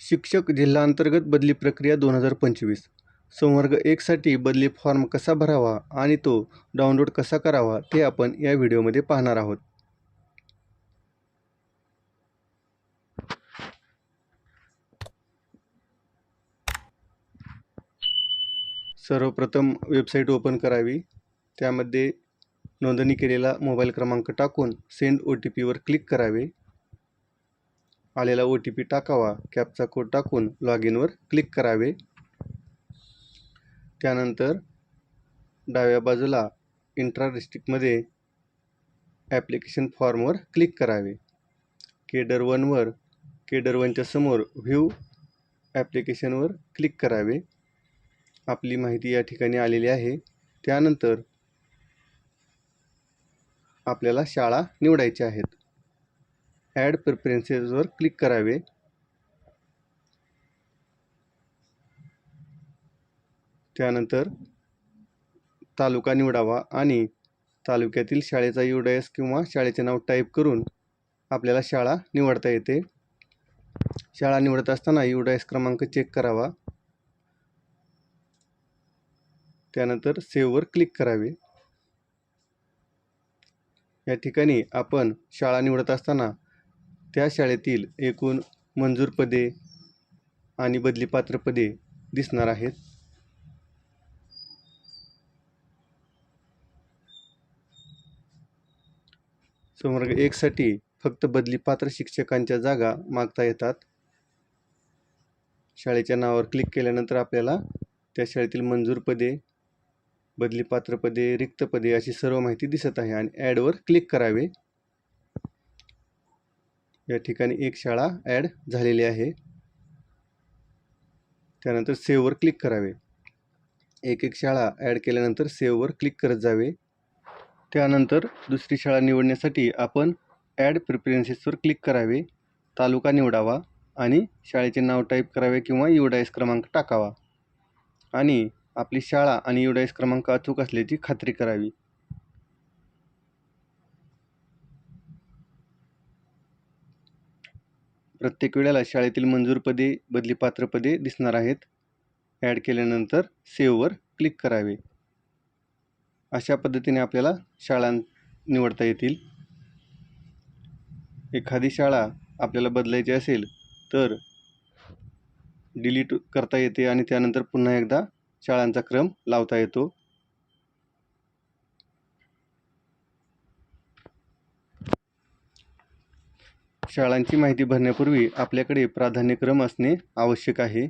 शिक्षक जिल्हाअंतर्गत बदली प्रक्रिया दोन हजार पंचवीस. संवर्ग एकसाठी बदली फॉर्म कसा भरावा आणि तो डाउनलोड कसा करावा ते आपण या व्हिडिओमध्ये पाहणार आहोत. सर्वप्रथम वेबसाईट ओपन करावी. त्यामध्ये नोंदणी केलेला मोबाईल क्रमांक टाकून सेंड ओ टी पीवर क्लिक करावे. आलेला ओ टी पी टाकावा. कॅपचा कोड टाकून लॉग इनवर क्लिक करावे. त्यानंतर डाव्या बाजूला इंट्रा डिस्ट्रिक्टमध्ये ॲप्लिकेशन फॉर्मवर क्लिक करावे. केडर वनवर केडर वनच्या समोर व्ह्यू ॲप्लिकेशनवर क्लिक करावे. आपली माहिती या ठिकाणी आलेली आहे. त्यानंतर आपल्याला शाळा निवडायच्या आहेत. ॲड प्रिफरन्सेसवर क्लिक करावे. त्यानंतर तालुका निवडावा आणि तालुक्यातील शाळेचा यू डी एस किंवा शाळेचे नाव टाईप करून आपल्याला शाळा निवडता येते. शाळा निवडत असताना यू डी एस क्रमांक चेक करावा. त्यानंतर सेव्हवर क्लिक करावे. या ठिकाणी आपण शाळा निवडत असताना त्या शाळेतील एकूण मंजूर पदे आणि बदलीपात्र पदे दिसणार आहेत. संवर्ग एकसाठी फक्त बदलीपात्र शिक्षकांच्या जागा मागता येतात. शाळेच्या नावावर क्लिक केल्यानंतर आपल्याला त्या शाळेतील मंजूर पदे बदलीपात्र पदे रिक्त पदे अशी सर्व माहिती दिसत आहे आणि ॲडवर क्लिक करावे. या ठिकाणी एक शाळा ॲड झालेली आहे. त्यानंतर सेववर क्लिक करावे. एक एक शाळा ॲड केल्यानंतर सेववर क्लिक करत जावे. त्यानंतर दुसरी शाळा निवडण्यासाठी आपण ॲड प्रिफरन्सेसवर क्लिक करावे. तालुका निवडावा आणि शाळेचे नाव टाईप करावे किंवा यू डायस क्रमांक टाकावा. आणि आपली शाळा आणि यू क्रमांक अचूक असल्याची खात्री करावी. प्रत्येक वेळेला शाळेतील मंजूर पदे बदलीपात्र पदे दिसणार आहेत. ॲड केल्यानंतर सेववर क्लिक करावे. अशा पद्धतीने आपल्याला शाळा निवडता येतील. एखादी शाळा आपल्याला बदलायची असेल तर डिलीट करता येते आणि त्यानंतर पुन्हा एकदा शाळांचा क्रम लावता येतो. शाळांची माहिती भरण्यापूर्वी आपल्याकडे प्राधान्यक्रम असणे आवश्यक आहे.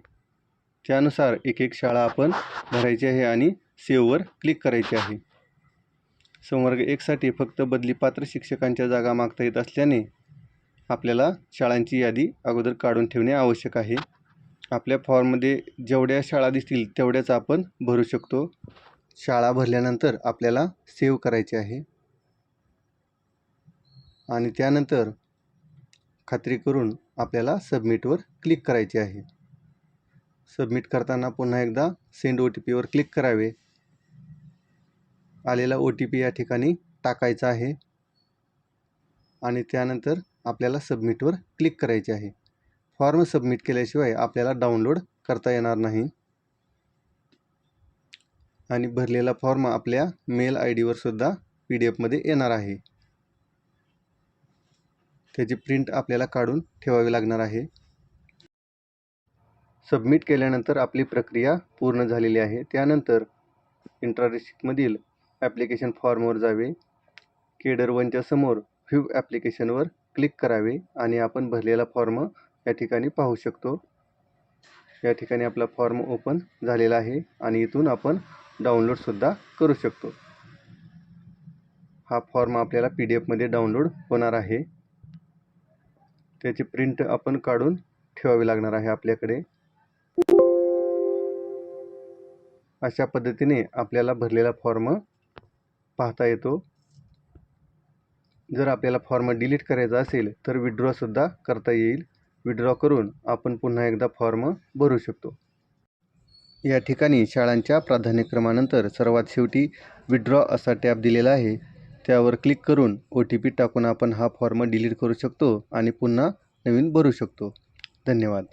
त्यानुसार एक एक शाळा आपण भरायची आहे आणि सेववर क्लिक करायचे आहे. संवर्ग एकसाठी फक्त बदलीपात्र शिक्षकांच्या जागा मागता येत असल्याने आपल्याला शाळांची यादी अगोदर काढून ठेवणे आवश्यक आहे. आपल्या फॉर्ममध्ये जेवढ्या शाळा दिसतील तेवढ्याच आपण भरू शकतो. शाळा भरल्यानंतर आपल्याला सेव्ह करायचे आहे. आणि त्यानंतर खात्री करून आपल्याला सबमिटवर क्लिक करायचे आहे. सबमिट करताना पुन्हा एकदा सेंड ओ टी पीवर क्लिक करावे. आलेला ओ टी पी या ठिकाणी टाकायचा आहे. आणि त्यानंतर आपल्याला सबमिटवर क्लिक करायचे आहे. फॉर्म सबमिट केल्याशिवाय आपल्याला डाउनलोड करता येणार नाही. आणि भरलेला फॉर्म आपल्या मेल आय डीवर सुद्धा पी डी एफमध्ये येणार आहे. त्याची प्रिंट आपल्याला काढून ठेवावी लागणार आहे. सबमिट केल्यानंतर आपली प्रक्रिया पूर्ण झालेली आहे. त्यानंतर इंट्रा ॲप्लिकेशन फॉर्मवर जावे. केडर वनच्या समोर व्ह्यू ॲप्लिकेशनवर क्लिक करावे आणि आपण भरलेला फॉर्म या ठिकाणी पाहू शकतो. या ठिकाणी आपला फॉर्म ओपन झालेला आहे आणि इथून आपण डाउनलोडसुद्धा करू शकतो. हा फॉर्म आपल्याला पी डी एफमध्ये डाउनलोड होणार आहे. त्याची प्रिंट आपण काढून ठेवावी लागणार आहे आपल्याकडे. अशा पद्धतीने आपल्याला भरलेला फॉर्म पाहता येतो. जर आपल्याला फॉर्म डिलीट करायचा असेल तर विड्रॉसुद्धा करता येईल. विड्रॉ करून आपण पुन्हा एकदा फॉर्म भरू शकतो. या ठिकाणी शाळांच्या प्राधान्यक्रमानंतर सर्वात शेवटी विड्रॉ असा टॅब दिलेला आहे. त्यावर क्लिक करून ओ टी पी टाकून आपण हा फॉर्म डिलीट करू शकतो आणि पुन्हा नवीन भरू शकतो. धन्यवाद.